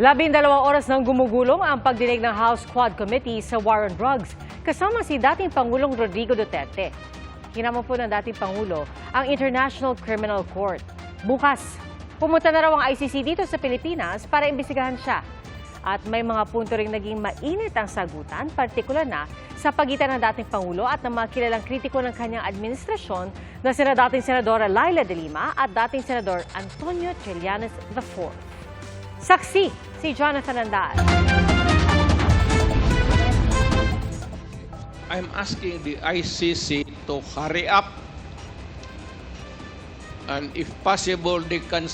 Labing dalawang oras nang gumugulong ang pagdinig ng House Quad Committee sa War on Drugs kasama si dating Pangulong Rodrigo Duterte. Kinamo po ng dating Pangulo ang International Criminal Court. Bukas, pumunta na raw ang ICC dito sa Pilipinas para imbestigahan siya. At may mga punto ring naging mainit ang sagutan, partikular na sa pagitan ng dating Pangulo at ng mga kilalang kritiko ng kanyang administrasyon na sina dating Senadora Laila de Lima at dating Senador Antonio Trillanes IV. Saksi si Jonathan Andal. I'm asking the ICC to hurry up and if possible they can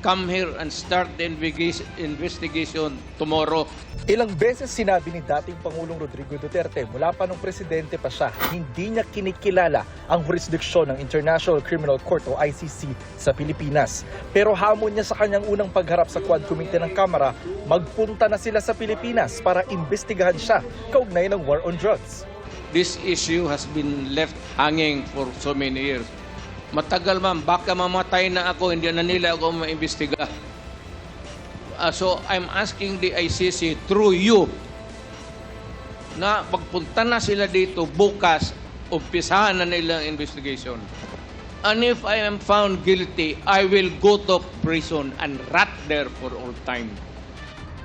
come here and start the investigation- tomorrow. Ilang beses sinabi ni dating Pangulong Rodrigo Duterte mula pa nung presidente pa siya, hindi niya kinikilala ang jurisdiksyon ng International Criminal Court o ICC sa Pilipinas. Pero hamon niya sa kanyang unang pagharap sa Quad Committee ng Kamara, magpunta na sila sa Pilipinas para imbestigahan siya kaugnay ng war on drugs. This issue has been left hanging for so many years. Matagal man, baka mamatay na ako, hindi na nila ako maimbestiga. Ah, so I'm asking the ICC through you na pagpunta na sila dito bukas, umpisahan na nila ang investigation. And if I am found guilty, I will go to prison and rot there for all time.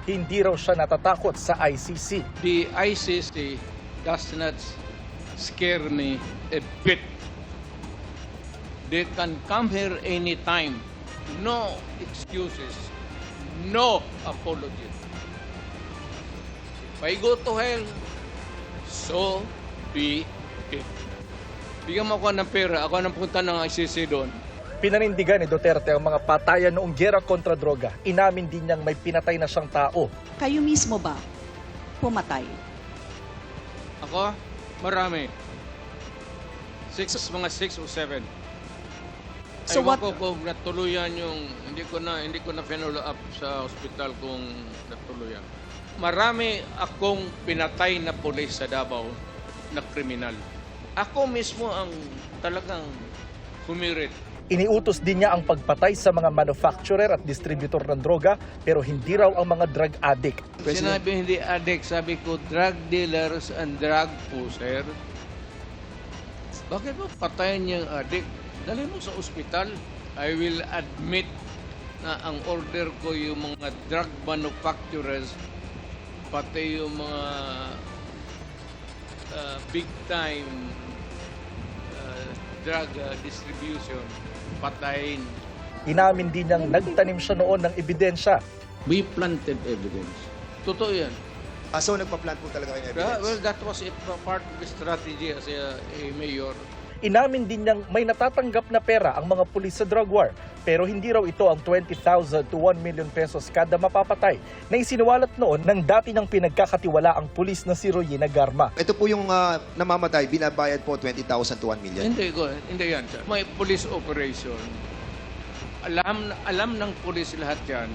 Hindi raw siya natatakot sa ICC. The ICC does not scare me a bit. They can come here anytime. No excuses. No apologies. If I go to hell, so be it. Bigyan mo ako ng pera, ako nang punta ng ICC doon. Pinanindigan ni Duterte ang mga patayan noong gera kontra droga. Inamin din niyang may pinatay na siyang tao. Kayo mismo ba pumatay? Ako, marami. Six, mga six o seven. So Ewan what- ko kung natuluyan yung hindi ko na hindi ko na follow up sa ospital kung natuluyan. Marami akong pinatay na pulis sa Davao na kriminal. Ako mismo ang talagang humirit. Iniutos din niya ang pagpatay sa mga manufacturer at distributor ng droga pero hindi raw ang mga drug addict. Sinabi hindi addict, sabi ko drug dealers and drug pusher. Bakit mo patayin niyang addict? Dali mo sa ospital. I will admit na ang order ko yung mga drug manufacturers pati yung mga uh, big time uh, drug uh, distribution patayin. Inamin din niyang nagtanim siya noon ng ebidensya. We planted evidence. Totoo yan. Ah, so nagpa-plant po talaga kayo ng Yeah, evidence? well, that was a part of the strategy as a, a mayor. Inamin din niyang may natatanggap na pera ang mga pulis sa drug war pero hindi raw ito ang 20,000 to 1 million pesos kada mapapatay na isinuwalat noon ng dati niyang pinagkakatiwala ang pulis na si Royina Garma. Ito po yung ah, namamatay, binabayad po 20,000 to 1 million. Hindi ko, hindi yan. sir. May police operation. Alam, alam ng police lahat yan.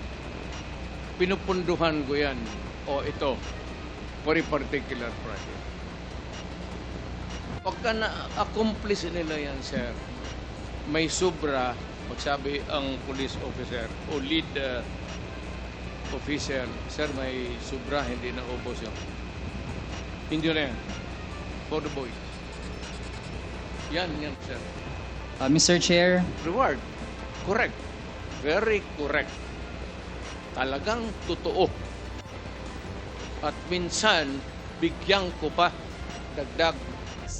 Pinupunduhan ko yan. O ito, for a particular project. Pagka na-accomplish nila yan, sir, may sobra, magsabi ang police officer o lead uh, official, sir, may sobra, hindi na ubos yun. Hindi na yan. For the boy. Yan, yan, sir. Uh, Mr. Chair, Reward. Correct. Very correct. Talagang totoo. At minsan, bigyan ko pa dagdag.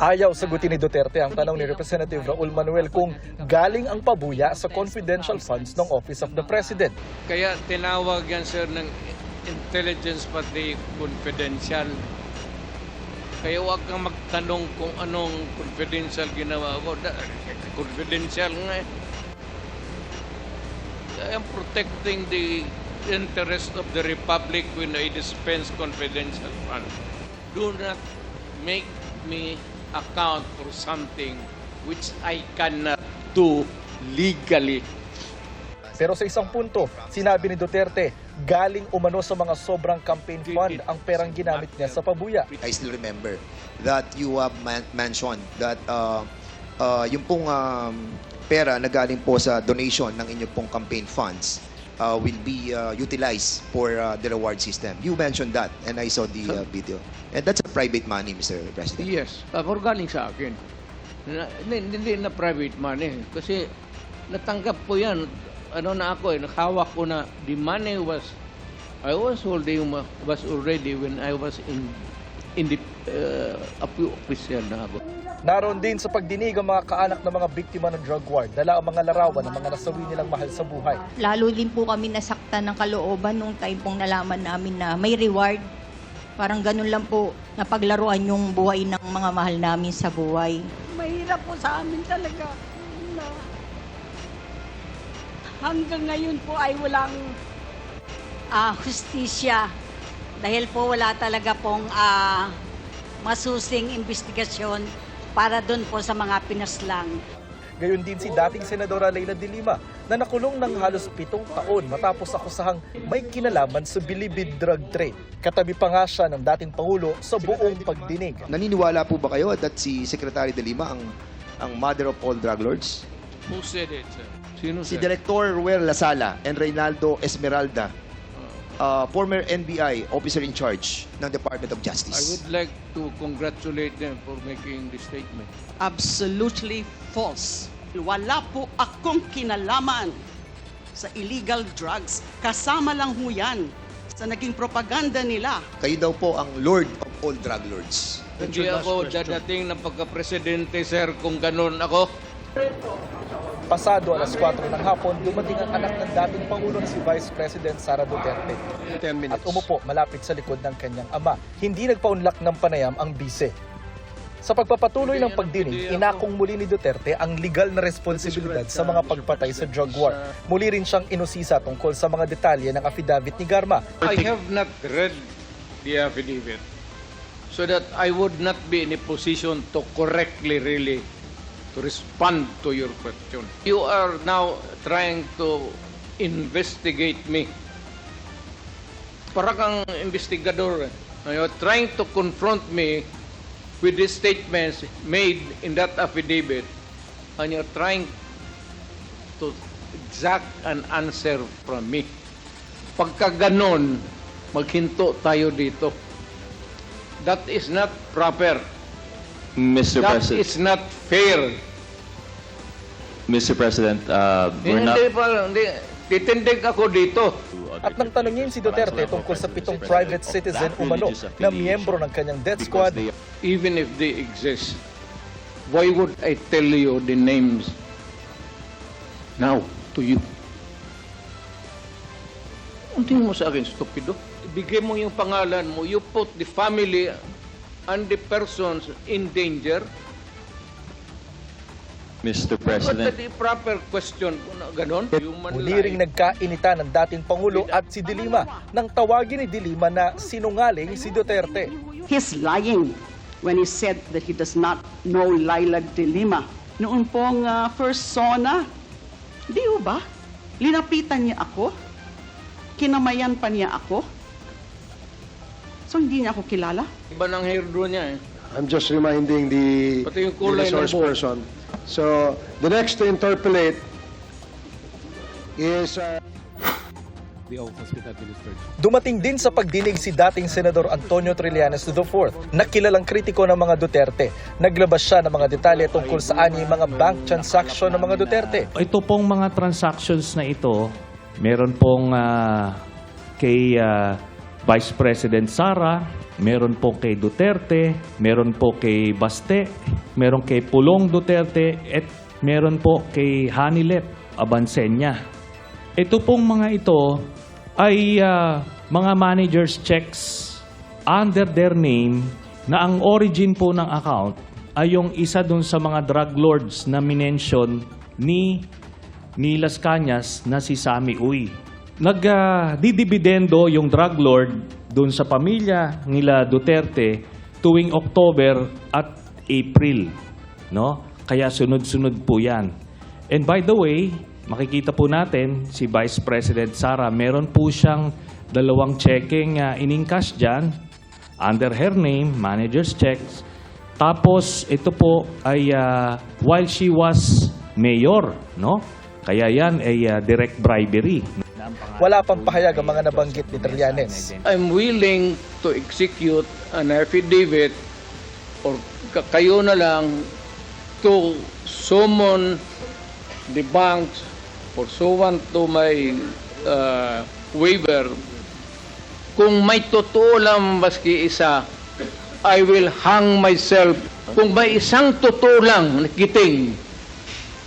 Ayaw sagutin ni Duterte ang tanong ni Representative Raul Manuel kung galing ang pabuya sa confidential funds ng Office of the President. Kaya tinawag yan, sir, ng intelligence pati confidential. Kaya huwag kang magtanong kung anong confidential ginawa ko. Confidential nga eh. I am protecting the interest of the Republic when I dispense confidential funds. Do not make me account for something which I cannot do legally. Pero sa isang punto, sinabi ni Duterte, galing umano sa mga sobrang campaign fund ang perang ginamit niya sa pabuya. I still remember that you have man- mentioned that uh, uh, yung pong um, pera na galing po sa donation ng inyong pong campaign funds uh, will be uh, utilized for uh, the reward system. You mentioned that, and I saw the uh, video. And that's a private money, Mr. President. Yes, uh, for galing sa akin. Na, hindi, hindi na private money. Kasi natanggap ko yan. Ano na ako eh, nakahawak ko na the money was, I was holding, was already when I was in, in the, uh, official na ako. Naroon din sa pagdinig ang mga kaanak ng mga biktima ng drug war, dala ang mga larawan ng mga nasawi nilang mahal sa buhay. lalo din po kami nasaktan ng kalooban nung time pong nalaman namin na may reward. Parang ganun lang po napaglaruan yung buhay ng mga mahal namin sa buhay. mahirap po sa amin talaga. Na hanggang ngayon po ay walang ah, hustisya dahil po wala talaga pong ah, masusing investigasyon para doon po sa mga pinaslang. Gayon din si dating Senadora Leila de Lima na nakulong ng halos pitong taon matapos akusahang may kinalaman sa bilibid drug trade. Katabi pa nga siya ng dating Pangulo sa buong pagdinig. Naniniwala po ba kayo that si Secretary De Lima ang ang mother of all drug lords? Who said it? Sino, Si? Director Ruel Lasala and Reynaldo Esmeralda, uh, former NBI officer in charge ng Department of I Justice. would like to congratulate them for making this statement. Absolutely false. Wala po akong kinalaman sa illegal drugs. Kasama lang ho yan sa naging propaganda nila. Kayo daw po ang Lord of all drug lords. Hindi ako dadating ng pagka-presidente, sir, kung ganun ako. Pasado alas 4 ng hapon, dumating ang anak ng dating Pangulo na si Vice President Sara Duterte. At umupo malapit sa likod ng kanyang ama. Hindi nagpaunlak ng panayam ang bise. Sa pagpapatuloy ng pagdinig, inakong muli ni Duterte ang legal na responsibilidad sa mga pagpatay sa drug war. Muli rin siyang inusisa tungkol sa mga detalye ng affidavit ni Garma. I have not read the affidavit so that I would not be in a position to correctly really to respond to your question. You are now trying to investigate me. Para kang investigador. You're trying to confront me with the statements made in that affidavit and you're trying to exact an answer from me. Pagka ganon, maghinto tayo dito. That is not proper. Mr. That President, is not fair. Mr. President, uh, we're not. Hindi pa, hindi. Titindig ako dito. At nang tanungin si Duterte tungkol sa pitong private citizen umano na miyembro ng kanyang death squad, Even if they exist, why would I tell you the names now to you? Ang tingin mo sa akin, stupido? Ibigay mo yung pangalan mo, you put the family and the persons in danger. Mr. President, the proper question, ganon, human muli life. nagkainitan ng dating Pangulo at si Dilima nang tawagin ni Dilima na sinungaling si Duterte. He's lying when he said that he does not know Laila de Lima. Noon pong ah, first SONA, di ba? Linapitan niya ako. Kinamayan pa niya ako. So hindi niya ako kilala. Iba ng hairdo niya eh. I'm just reminding the, Pati yung the kulay ng resource buhok. person. So, the next to interpolate is... Uh, Dumating din sa pagdinig si dating Senador Antonio Trillanes IV na kilalang kritiko ng mga Duterte. Naglabas siya ng mga detalye tungkol sa anyay mga bank transaction ng mga Duterte. Ito pong mga transactions na ito, meron pong ah, kay ah, Vice President Sara, meron po kay Duterte, meron po kay Baste, meron kay Pulong Duterte, at meron po kay Hanilet Abansenya. Ito pong mga ito ay ah, mga managers checks under their name na ang origin po ng account ay yung isa dun sa mga drug lords na minention ni ni Las Cañas na si Sammy Uy. Nagdidibidendo yung drug lord dun sa pamilya nila Duterte tuwing October at April, no? Kaya sunod-sunod po 'yan. And by the way, makikita po natin si Vice President Sara, meron po siyang dalawang checking uh, in-encash dyan under her name, manager's checks. Tapos ito po ay ah, while she was mayor, no? Kaya yan ay ah, direct bribery. Wala pang pahayag ang mga nabanggit ni Trillanes. I'm willing to execute an affidavit or ka- kayo na lang to summon the banks pursuant to my uh, waiver. Kung may totoo lang maski isa, I will hang myself. Kung may isang totoo lang nakiting,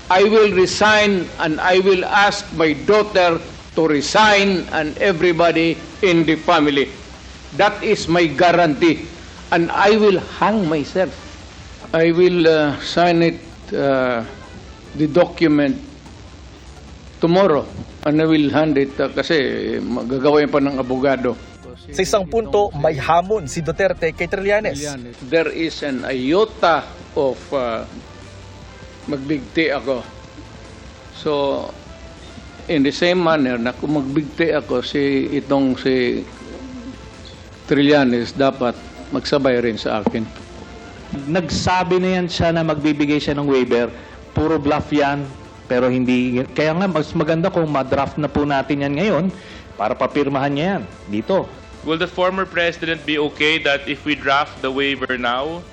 I will resign and I will ask my daughter to resign and everybody in the family. That is my guarantee. And I will hang myself. I will uh, sign it, uh, the document, tomorrow. And I will hand it uh, kasi magagawin pa ng abogado. Sa isang punto, may hamon si Duterte kay Trillanes. There is an iota of uh, magbigti ako. So, in the same manner na kung magbigti ako, si itong si Trillanes dapat magsabay rin sa akin. Nagsabi na yan siya na magbibigay siya ng waiver. Puro bluff yan. Pero hindi, kaya nga mas maganda kung ma-draft na po natin yan ngayon para papirmahan niya yan dito. Will the former president be okay that if we draft the waiver now,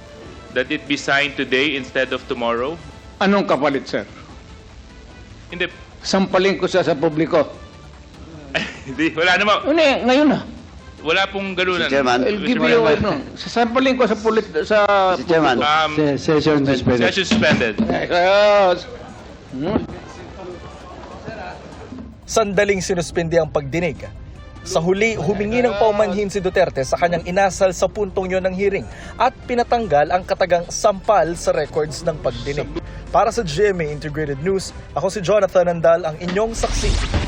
that it be signed today instead of tomorrow? Anong kapalit, sir? Hindi, Sampalin ko siya sa publiko. hindi wala naman. Ano eh, ngayon na. Wala pong ganunan. I'll give you, ano, sasampalin ko sa pulit, sa... Um, Session suspended. session suspended. Yes. Hmm? Sandaling sinuspindi ang pagdinig. Sa huli, humingi ng paumanhin si Duterte sa kanyang inasal sa puntong yon ng hearing at pinatanggal ang katagang sampal sa records ng pagdinig. Para sa GMA Integrated News, ako si Jonathan Andal, ang inyong saksi.